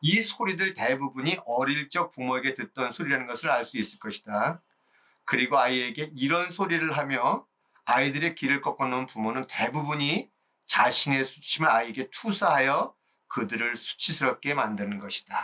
이 소리들 대부분이 어릴 적 부모에게 듣던 소리라는 것을 알 수 있을 것이다. 그리고 아이에게 이런 소리를 하며 아이들의 길을 꺾어놓은 부모는 대부분이 자신의 수치심을 아이에게 투사하여 그들을 수치스럽게 만드는 것이다.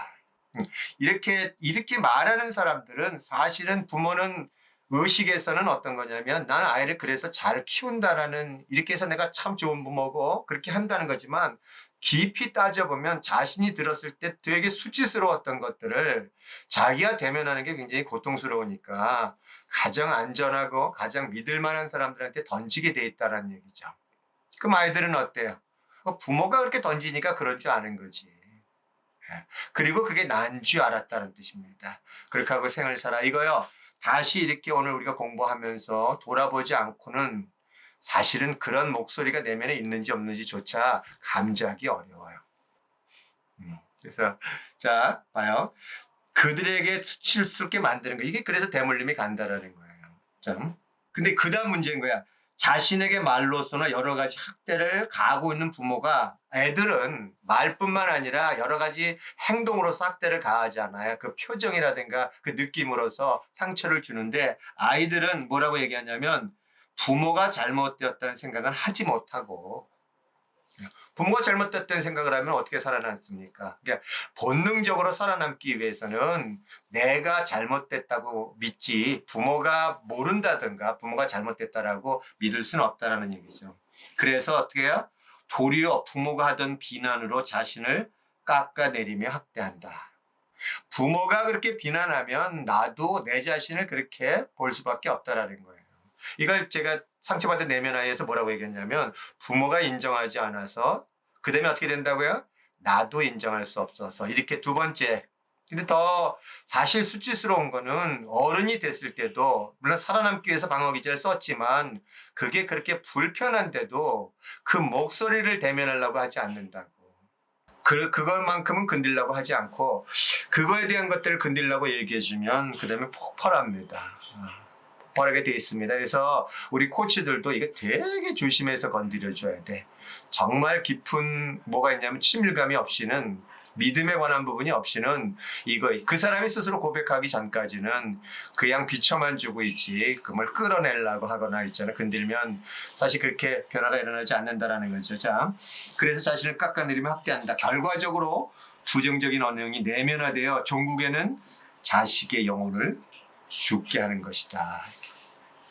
음, 이렇게 이렇게 말하는 사람들은 사실은 부모는 의식에서는 어떤 거냐면 난 아이를 그래서 잘 키운다라는 이렇게 해서 내가 참 좋은 부모고 그렇게 한다는 거지만 깊이 따져보면 자신이 들었을 때 되게 수치스러웠던 것들을 자기가 대면하는 게 굉장히 고통스러우니까 가장 안전하고 가장 믿을 만한 사람들한테 던지게 돼 있다라는 얘기죠. 그럼 아이들은 어때요? 어, 부모가 그렇게 던지니까 그럴 줄 아는 거지. 예. 그리고 그게 난 줄 알았다는 뜻입니다. 그렇게 하고 생을 살아. 이거요. 다시 이렇게 오늘 우리가 공부하면서 돌아보지 않고는 사실은 그런 목소리가 내면에 있는지 없는지조차 감지하기 어려워요. 음, 그래서 자 봐요. 그들에게 수치스럽게 만드는 거 이게 그래서 대물림이 간다라는 거예요. 참. 근데 그다음 문제인 거야. 자신에게 말로서나 여러 가지 학대를 가하고 있는 부모가 애들은 말뿐만 아니라 여러 가지 행동으로서 학대를 가하지 않아요. 그 표정이라든가 그 느낌으로서 상처를 주는데 아이들은 뭐라고 얘기하냐면 부모가 잘못되었다는 생각은 하지 못하고 부모가 잘못됐다는 생각을 하면 어떻게 살아남습니까? 그러니까 본능적으로 살아남기 위해서는 내가 잘못됐다고 믿지 부모가 모른다든가 부모가 잘못됐다라고 믿을 수는 없다라는 얘기죠. 그래서 어떻게 해요? 도리어 부모가 하던 비난으로 자신을 깎아내리며 학대한다. 부모가 그렇게 비난하면 나도 내 자신을 그렇게 볼 수밖에 없다라는 거예요. 이걸 제가 상처받은 내면화에서 뭐라고 얘기했냐면 부모가 인정하지 않아서 그 다음에 어떻게 된다고요? 나도 인정할 수 없어서 이렇게 두 번째 근데 더 사실 수치스러운 거는 어른이 됐을 때도 물론 살아남기 위해서 방어 기제를 썼지만 그게 그렇게 불편한데도 그 목소리를 대면하려고 하지 않는다고. 그 그것만큼은 건들려고 하지 않고 그거에 대한 것들을 건들려고 얘기해 주면 그 다음에 폭발합니다. 아, 폭발하게 돼 있습니다. 그래서 우리 코치들도 이게 되게 조심해서 건드려 줘야 돼. 정말 깊은 뭐가 있냐면 친밀감이 없이는 믿음에 관한 부분이 없이는 이거 그 사람이 스스로 고백하기 전까지는 그냥 비춰만 주고 있지 그걸 끌어내려고 하거나 있잖아 건들면 사실 그렇게 변화가 일어나지 않는다라는 거죠. 자, 그래서 자신을 깎아내리며 학대한다. 결과적으로 부정적인 언행이 내면화되어 종국에는 자식의 영혼을 죽게 하는 것이다.